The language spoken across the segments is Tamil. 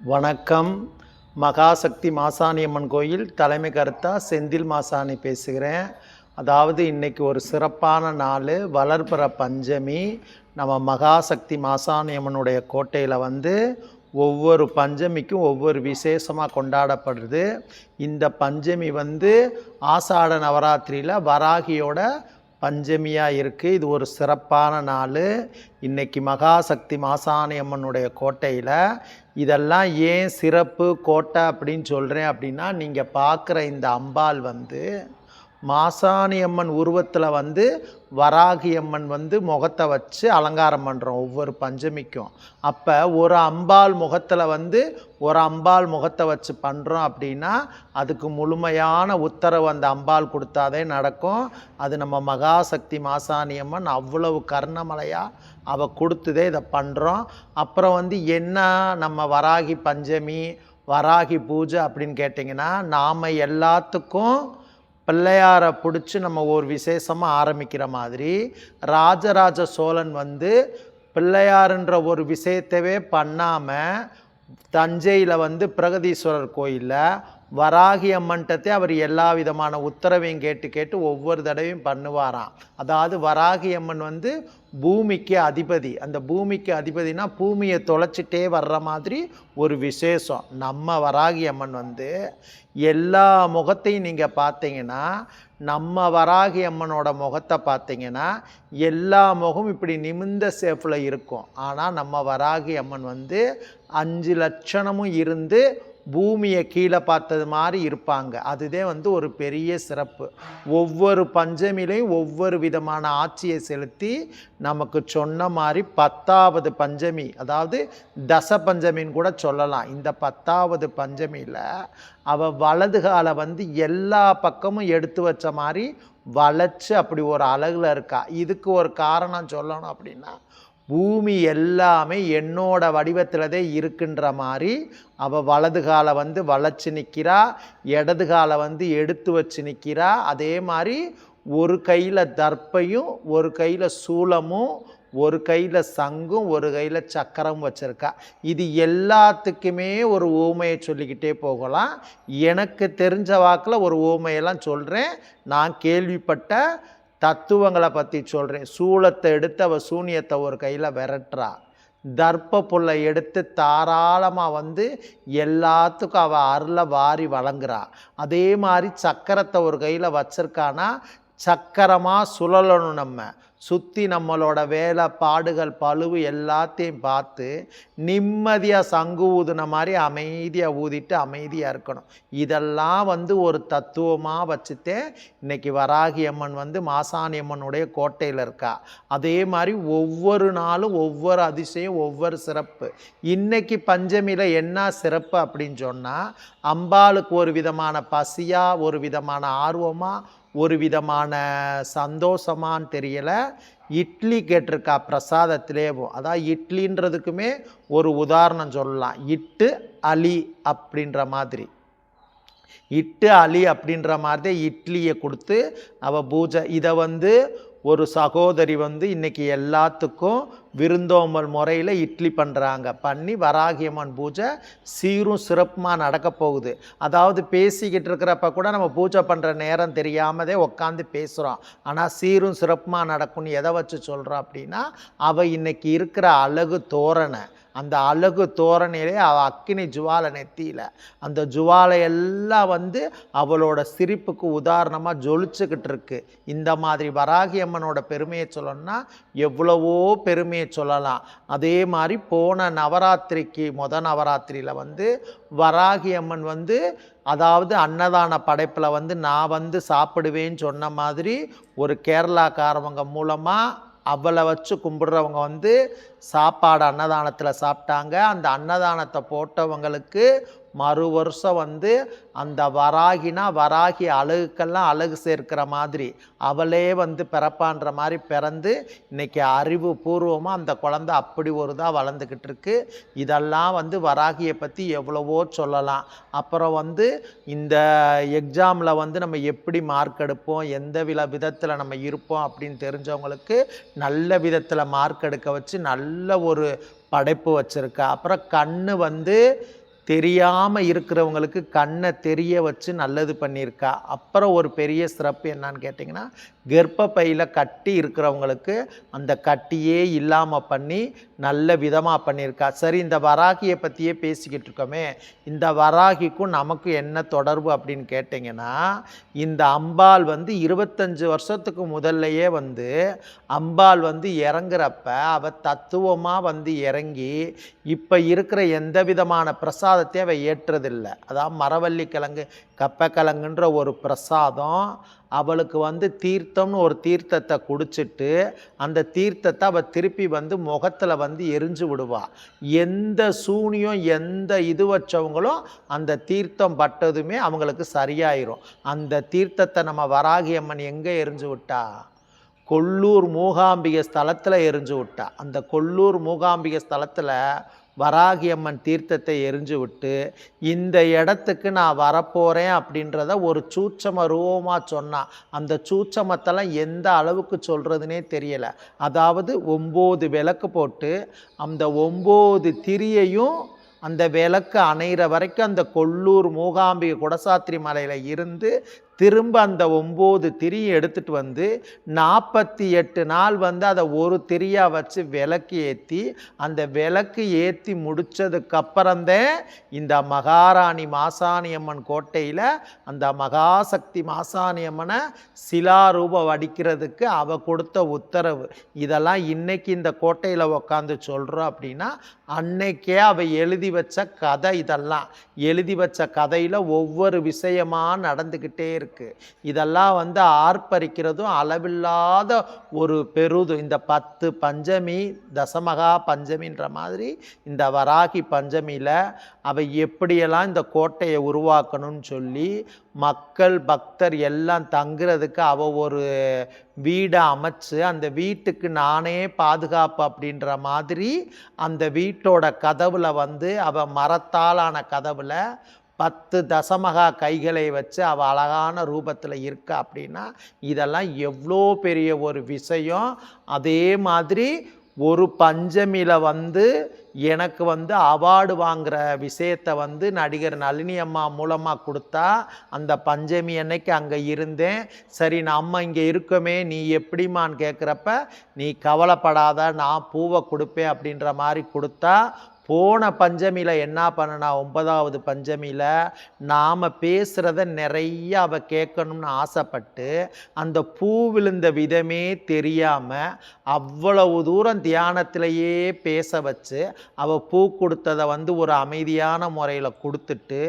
வணக்கம். மகாசக்தி மாசாணியம்மன் கோயில் தலைமை கருத்தா செந்தில் மாசாணி பேசுகிறேன். அதாவது இன்னைக்கு ஒரு சிறப்பான நாள் வளர்பிற பஞ்சமி. நம்ம மகாசக்தி மாசாணியம்மனுடைய கோட்டையில் வந்து ஒவ்வொரு பஞ்சமிக்கும் ஒவ்வொரு விசேஷமாக கொண்டாடப்படுது. இந்த பஞ்சமி வந்து ஆசாட நவராத்திரியில் வராகியோட பஞ்சமியாக இருக்குது இது ஒரு சிறப்பான நாள். இன்றைக்கி மகாசக்தி மாசாணி அம்மனுடைய கோட்டையில் இதெல்லாம் ஏன் சிறப்பு கோட்டை அப்படின்னு சொல்கிறேன் அப்படின்னா நீங்கள் பார்க்குற இந்த அம்பாள் வந்து மாசாணி அம்மன் உருவத்தில் வந்து வராகி அம்மன் வந்து முகத்தை வச்சு அலங்காரம் பண்ணுறோம் ஒவ்வொரு பஞ்சமிக்கும். அப்போ ஒரு அம்பாள் முகத்தில் வந்து ஒரு அம்பாள் முகத்தை வச்சு பண்ணுறோம் அப்படின்னா அதுக்கு முழுமையான உத்தரவு அந்த அம்பாள் கொடுத்தாதே நடக்கும். அது நம்ம மகாசக்தி மாசாணி அம்மன் அவ்வளவு கர்ணமலையாக அவள் கொடுத்ததே இதை பண்ணுறோம் அப்புறம் வந்து என்ன நம்ம வராகி பஞ்சமி வராகி பூஜை அப்படின்னு கேட்டிங்கன்னா நாம் எல்லாத்துக்கும் பிள்ளையாரை பிடிச்சி நம்ம ஒரு விசேஷமாக ஆரம்பிக்கிற மாதிரி ராஜராஜ சோழன் வந்து பிள்ளையாருன்ற ஒரு விஷயத்தவே பண்ணாமல் தஞ்சையில் வந்து பிரகதீஸ்வரர் கோயிலில் வராகி அம்மன்ட்டத்தை அவர் எல்லா விதமான உத்தரவையும் கேட்டு கேட்டு ஒவ்வொரு தடவையும் பண்ணுவாராம். அதாவது வராகி அம்மன் வந்து பூமிக்கு அதிபதி. அந்த பூமிக்கு அதிபதினா பூமியை தொலைச்சிட்டே வர்ற மாதிரி ஒரு விசேஷம். நம்ம வராகி அம்மன் வந்து எல்லா முகத்தையும் நீங்கள் பார்த்தீங்கன்னா நம்ம வராகி அம்மனோட முகத்தை பார்த்தீங்கன்னா எல்லா முகம் இப்படி நிமிர்ந்த சேஃபில் இருக்கும். ஆனால் நம்ம வராகி அம்மன் வந்து அஞ்சு லட்சணமும் இருந்து பூமியை கீழே பார்த்தது மாதிரி இருப்பாங்க. அதுதே வந்து ஒரு பெரிய சிறப்பு. ஒவ்வொரு பஞ்சமிலையும் ஒவ்வொரு விதமான ஆட்சியை செலுத்தி நமக்கு சொன்ன மாதிரி பத்தாவது பஞ்சமி அதாவது தச பஞ்சமின்னு கூட சொல்லலாம். இந்த பத்தாவது பஞ்சமியில் அவள் வலது காலை வந்து எல்லா பக்கமும் எடுத்து வச்ச மாதிரி வளைச்சு அப்படி ஒரு அழகில் இருக்கா. இதுக்கு ஒரு காரணம் சொல்லணும் அப்படின்னா பூமி எல்லாமே என்னோட வடிவத்தில்தே இருக்குன்ற மாதிரி அவள் வலது காலை வந்து வளைச்சு நிற்கிறா இடது காலை வந்து எடுத்து வச்சு நிற்கிறா அதே மாதிரி ஒரு கையில் தர்ப்பையும் ஒரு கையில் சூலமும் ஒரு கையில் சங்கும் ஒரு கையில் சக்கரம் வச்சுருக்கா. இது எல்லாத்துக்குமே ஒரு ஊமையை சொல்லிக்கிட்டே போகலாம். எனக்கு தெரிஞ்ச வாக்கில் ஒரு ஊமையெல்லாம் சொல்கிறேன் நான் கேள்விப்பட்ட தத்துவங்களை பற்றி சொல்கிறேன் சூளத்தை எடுத்து அவள் சூனியத்தை ஒரு கையில் விரட்டுறா. தர்ப்ப புல்லை எடுத்து தாராளமாக வந்து எல்லாத்துக்கும் அவள் அருளை வாரி வழங்குறா. அதே மாதிரி சக்கரத்தை ஒரு கையில் வச்சிருக்கானா சக்கரமாக சுழலணும் நம்ம. சுற்றி நம்மளோட வேலை பாடுகள் பழுவு எல்லாத்தையும் பார்த்து நிம்மதியாக சங்கு ஊதுன மாதிரி அமைதியாக ஊதிட்டு அமைதியாக இருக்கணும். இதெல்லாம் வந்து ஒரு தத்துவமாக வச்சுட்டே இன்னைக்கு வராகி அம்மன் வந்து மாசாணி அம்மனுடைய கோட்டையில் இருக்கா. அதே மாதிரி ஒவ்வொரு நாளும் ஒவ்வொரு அதிசயம் ஒவ்வொரு சிறப்பு. இன்றைக்கி பஞ்சமியில் என்ன சிறப்பு அப்படின்னு சொன்னால் அம்பாளுக்கு ஒரு விதமான பசியாக ஒரு விதமான ஆர்வமாக ஒரு விதமான சந்தோஷமான்னு தெரியலை. இட்லி கேட்டிருக்கா பிரசாதத்திலேவும் அதான் இட்லின்றதுக்குமே ஒரு உதாரணம் சொல்லலாம். இட்டு அலி அப்படின்ற மாதிரி. இட்டு அலி அப்படின்ற மாதிரி இட்லியை கொடுத்து அவள் பூஜை. இதை வந்து ஒரு சகோதரி வந்து இன்னைக்கு எல்லாத்துக்கும் விருந்தோம்பல் முறையில் இட்லி பண்ணுறாங்க பண்ணி வராகியம்மன் பூஜை சீரும் சிறப்புமாக நடக்க போகுது. அதாவது பேசிக்கிட்டு இருக்கிறப்ப கூட நம்ம பூஜை பண்ணுற நேரம் தெரியாமதே உட்காந்து பேசுகிறோம் ஆனால் சீரும் சிறப்புமாக நடக்கும்னு எதை வச்சு சொல்கிறோம் அப்படின்னா அவள் இன்னைக்கு இருக்கிற அழகு தோரணை. அந்த அழகு தோரணையிலே அவள் அக்கினி ஜுவாலை நெத்தியில். அந்த ஜுவாலை எல்லாம் வந்து அவளோட சிரிப்புக்கு உதாரணமாக ஜொலிச்சுக்கிட்டு இருக்கு. இந்த மாதிரி வராகி அம்மனோட பெருமையை சொல்லணும்னா எவ்வளவோ பெருமையை சொல்லலாம். அதே மாதிரி போன நவராத்திரிக்கு மொத நவராத்திரியில் வந்து வராகி அம்மன் வந்து அதாவது அன்னதான படைப்பில் வந்து நான் வந்து சாப்பிடுவேன்னு சொன்ன மாதிரி ஒரு கேரளாக்காரவங்க மூலமாக அவளை வச்சு கும்பிடுறவங்க வந்து சாப்பாடு அன்னதானத்தில் சாப்பிட்டாங்க. அந்த அன்னதானத்தை போட்டவங்களுக்கு மறு வருஷம் வந்து அந்த வராகினா வராகி அழகுக்கெல்லாம் அழகு சேர்க்கிற மாதிரி. அவளே வந்து பிறப்பான்ற மாதிரி பிறந்து இன்னைக்கு அறிவு பூர்வமாக அந்த குழந்தை அப்படி ஒரு தான் வளர்ந்துக்கிட்டு இருக்கு. இதெல்லாம் வந்து வராகியை பற்றி எவ்வளவோ சொல்லலாம். அப்புறம் வந்து இந்த எக்ஸாமில் வந்து நம்ம எப்படி மார்க் எடுப்போம் எந்த வித விதத்தில் நம்ம இருப்போம் அப்படின்னு தெரிஞ்சவங்களுக்கு நல்ல விதத்தில் மார்க் எடுக்க வச்சு நல்ல ஒரு படைப்பு வச்சுருக்கா. அப்புறம் கண் வந்து தெரியாமல் இருக்கிறவங்களுக்கு கண்ணை தெரிய வச்சு நல்லது பண்ணியிருக்கா? அப்புறம் ஒரு பெரிய சிறப்பு என்னான்னு கேட்டிங்கன்னா கர்ப்பப்பையில் கட்டி இருக்கிறவங்களுக்கு அந்த கட்டியே இல்லாமல் பண்ணி நல்ல விதமாக பண்ணியிருக்கா. சரி இந்த வராகியை பற்றியே பேசிக்கிட்டு இருக்கோமே. இந்த வராகிக்கும் நமக்கு என்ன தொடர்பு அப்படின்னு கேட்டிங்கன்னா இந்த அம்பாள் வந்து இருபத்தஞ்சு வருஷத்துக்கு முதல்லையே வந்து அம்பாள் வந்து இறங்குறப்ப அவ தத்துவமாக வந்து இறங்கி இப்போ இருக்கிற எந்த விதமான பிரசாதத்தையும் அவள் ஏற்றதில்லை. அதாவது மரவள்ளி கிழங்கு கப்பக்கிழங்குன்ற ஒரு பிரசாதம் அவளுக்கு வந்து தீர்த்தம்னு ஒரு தீர்த்தத்தை குடிச்சிட்டு அந்த தீர்த்தத்தை அவள் திருப்பி வந்து முகத்தில் வந்து எரிஞ்சு விடுவாள் எந்த சூனியம் எந்த இது வச்சவங்களும் அந்த தீர்த்தம் பட்டதுமே அவங்களுக்கு சரியாயிரும். அந்த தீர்த்தத்தை நம்ம வராகி அம்மன் எங்கே எரிஞ்சு விட்டா? கொல்லூர் மூகாம்பிகை ஸ்தலத்தில் எரிஞ்சு விட்டா. அந்த கொல்லூர் மூகாம்பிகை ஸ்தலத்தில் வராகி அம்மன் தீர்த்தத்தை எரிஞ்சு விட்டு இந்த இடத்துக்கு நான் வரப்போகிறேன் அப்படின்றத ஒரு சூட்சம ரூபமாக சொன்னான் அந்த சூட்சமத்தெல்லாம் எந்த அளவுக்கு சொல்கிறதுனே தெரியலை. அதாவது ஒம்பது விளக்கு போட்டு அந்த ஒம்பது திரியையும் அந்த விளக்கு அணையிற வரைக்கும் அந்த கொல்லூர் மூகாம்பிகை குடசாத்திரி மலையில் இருந்து திரும்ப அந்த ஒம்பது திரியை எடுத்துகிட்டு வந்து நாற்பத்தி எட்டு நாள் வந்து அதை ஒரு திரியாக வச்சு விளக்கு ஏற்றி அந்த விளக்கு ஏற்றி முடித்ததுக்கப்புறந்தேன் இந்த மகாராணி மாசாணியம்மன் கோட்டையில் அந்த மகாசக்தி மாசாணியம்மனை சிலாரூப வடிக்கிறதுக்கு அவ கொடுத்த உத்தரவு. இதெல்லாம் இன்னைக்கு இந்த கோட்டையில் உக்காந்து சொல்கிறோம் அப்படின்னா அன்னைக்கே அவ எழுதி வச்ச கதை இதெல்லாம். எழுதி வச்ச கதையில் ஒவ்வொரு விஷயமாக நடந்துக்கிட்டே இருக்கு. இதெல்லாம் வந்து ஆர்ப்பரிக்கிறதும் அளவில்லாத ஒரு பெருது. இந்த பத்து பஞ்சமி தசமகா பஞ்சமின்ற மாதிரி இந்த வராகி பஞ்சமியில் அவை எப்படியெல்லாம் இந்த கோட்டையை உருவாக்கணும்னு சொல்லி மக்கள் பக்தர் எல்லாம் தங்குறதுக்கு அவ ஒரு வீடை அமைச்சு அந்த வீட்டுக்கு நானே பாதுகாப்பு அப்படின்ற மாதிரி அந்த வீட்டோட கதவுல வந்து அவ மரத்தாலான கதவுல பத்து தசமகா கைகளை வச்சு அவள் அழகான ரூபத்தில் இருக்கா அப்படின்னா இதெல்லாம் எவ்வளோ பெரிய ஒரு விஷயம். அதே மாதிரி ஒரு பஞ்சமியில் வந்து எனக்கு வந்து அவார்டு வாங்குகிற விஷயத்தை வந்து நடிகர் நளினி அம்மா மூலமாக கொடுத்தா அந்த பஞ்சமி அன்னைக்கு அங்கே இருந்தேன். சரி நம்ம இங்கே இருக்கோமே நீ எப்படிமான்னு கேட்குறப்ப நீ கவலைப்படாத நான் பூவை கொடுப்பேன் அப்படின்ற மாதிரி கொடுத்தா போன பஞ்சமியில் என்ன பண்ணனா ஒன்பதாவது பஞ்சமியில் நாம் பேசுகிறத நிறைய அவ கேட்கணும்னு ஆசைப்பட்டு அந்த பூ விழுந்த விதமே தெரியாமல் அவ்வளவு தூரம் தியானத்திலேயே பேச வச்சு அவள் பூ கொடுத்ததை வந்து ஒரு அமைதியான முறையில் கொடுத்துட்டு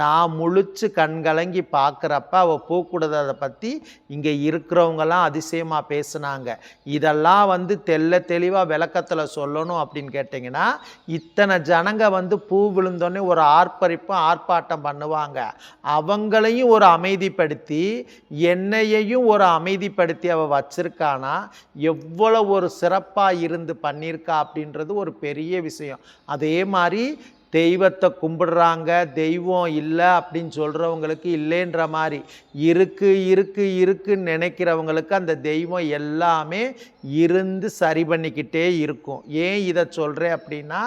நான் முழிச்சு கண்கலங்கி பார்க்குறப்ப அவள் பூ கொடுத்ததை பற்றி இங்கே இருக்கிறவங்கெல்லாம் அதிசயமாக பேசுனாங்க. இதெல்லாம் வந்து தெள்ள தெளிவாக விளக்கத்தில் சொல்லணும் அப்படின்னு கேட்டிங்கன்னா இத்தனை ஜனங்க வந்து பூ விழுந்தோடனே ஒரு ஆர்ப்பரிப்பும் ஆர்ப்பாட்டம் பண்ணுவாங்க. அவங்களையும் ஒரு அமைதிப்படுத்தி என்னையையும் ஒரு அமைதிப்படுத்தி அவள் வச்சிருக்கானா? எவ்வளோ ஒரு சிறப்பாக இருந்து பண்ணியிருக்கா அப்படின்றது ஒரு பெரிய விஷயம். அதே மாதிரி தெய்வத்தை கும்பிடுறாங்க தெய்வம் இல்லை அப்படின்னு சொல்கிறவங்களுக்கு இல்லைன்ற மாதிரி. இருக்கு இருக்கு இருக்குன்னு நினைக்கிறவங்களுக்கு அந்த தெய்வம் எல்லாமே இருந்து சரி பண்ணிக்கிட்டே இருக்கும். ஏன் இதை சொல்கிறேன் அப்படின்னா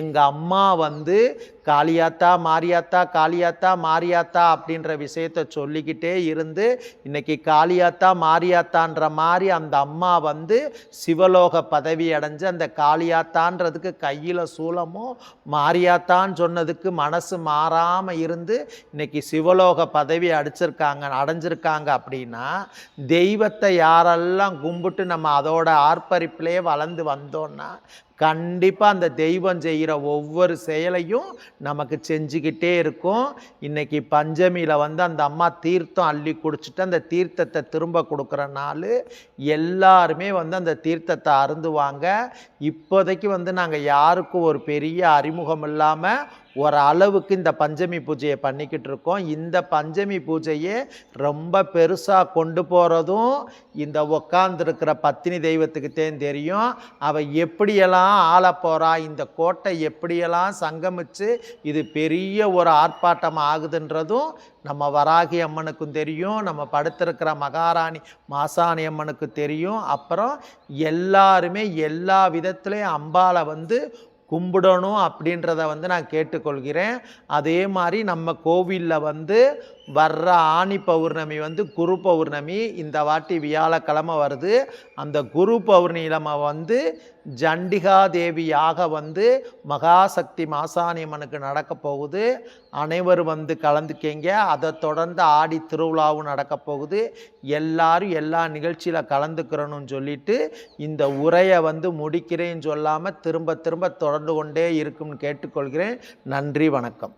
எங்கள் அம்மா வந்து காளியாத்தா மாரியாத்தா காளியாத்தா மாரியாத்தா அப்படின்ற விஷயத்த சொல்லிக்கிட்டே இருந்து இன்னைக்கு காளியாத்தா மாரியாத்தான்ற மாதிரி அந்த அம்மா வந்து சிவலோக பதவி அடைஞ்சு அந்த காளியாத்தான்றதுக்கு கையில் சூலமும் மாரியாத்தான்னு சொன்னதுக்கு மனசு மாறாமல் இருந்து இன்னைக்கு சிவலோக பதவி அடிச்சிருக்காங்க அடைஞ்சிருக்காங்க அப்படின்னா தெய்வத்தை யாரெல்லாம் கும்பிட்டு நம்ம அதோட ஆர்ப்பரிப்பிலே வளர்ந்து வந்தோன்னா கண்டிப்பாக அந்த தெய்வம் செய்கிற ஒவ்வொரு செயலையும் நமக்கு செஞ்சுக்கிட்டே இருக்கும். இன்றைக்கி பஞ்சமியில் வந்து அந்த அம்மா தீர்த்தம் அள்ளி குடிச்சிட்டு அந்த தீர்த்தத்தை திரும்ப கொடுக்குற நாள். எல்லாருமே வந்து அந்த தீர்த்தத்தை அருந்துவாங்க. இப்போதைக்கு வந்து நாங்கள் யாருக்கும் ஒரு பெரிய அறிமுகம் இல்லாமல் ஒரு அளவுக்கு இந்த பஞ்சமி பூஜையை பண்ணிக்கிட்டு இருக்கோம். இந்த பஞ்சமி பூஜையை ரொம்ப பெருசாக கொண்டு போகிறதும் இந்த உக்காந்துருக்கிற பத்தினி தெய்வத்துக்குத்தான் தெரியும். அவள் எப்படியெல்லாம் ஆள போகிறா இந்த கோட்டை எப்படியெல்லாம் சங்கமிச்சு இது பெரிய ஒரு ஆர்ப்பாட்டம் ஆகுதுன்றதும் நம்ம வராகி அம்மனுக்கும் தெரியும். நம்ம படுத்திருக்கிற மகாராணி மாசாணி அம்மனுக்கு தெரியும். அப்புறம் எல்லாருமே எல்லா விதத்துலேயும் அம்பாளை வந்து கும்பிடணும் அப்படின்றத வந்து நான் கேட்டுக்கொள்கிறேன். அதே மாதிரி நம்ம கோவிலில் வந்து வர்ற ஆணி பௌர்ணமி வந்து குரு பௌர்ணமி. இந்த வாட்டி வியாழக்கிழமை வருது. அந்த குரு பௌர்ணமியில் வந்து ஜண்டிகா தேவியாக வந்து மகாசக்தி மாசாணியம்மனுக்கு நடக்க போகுது. அனைவரும் வந்து கலந்துக்கிங்க. அதை தொடர்ந்து ஆடி திருவிழாவும் நடக்க போகுது. எல்லாரும் எல்லா நிகழ்ச்சியில் கலந்துக்கிறணும்னு சொல்லிட்டு இந்த உரையை வந்து முடிக்கிறேன்னு சொல்லாமல் திரும்ப திரும்ப தொடர்ந்து கொண்டே இருக்கும்னு கேட்டுக்கொள்கிறேன். நன்றி வணக்கம்.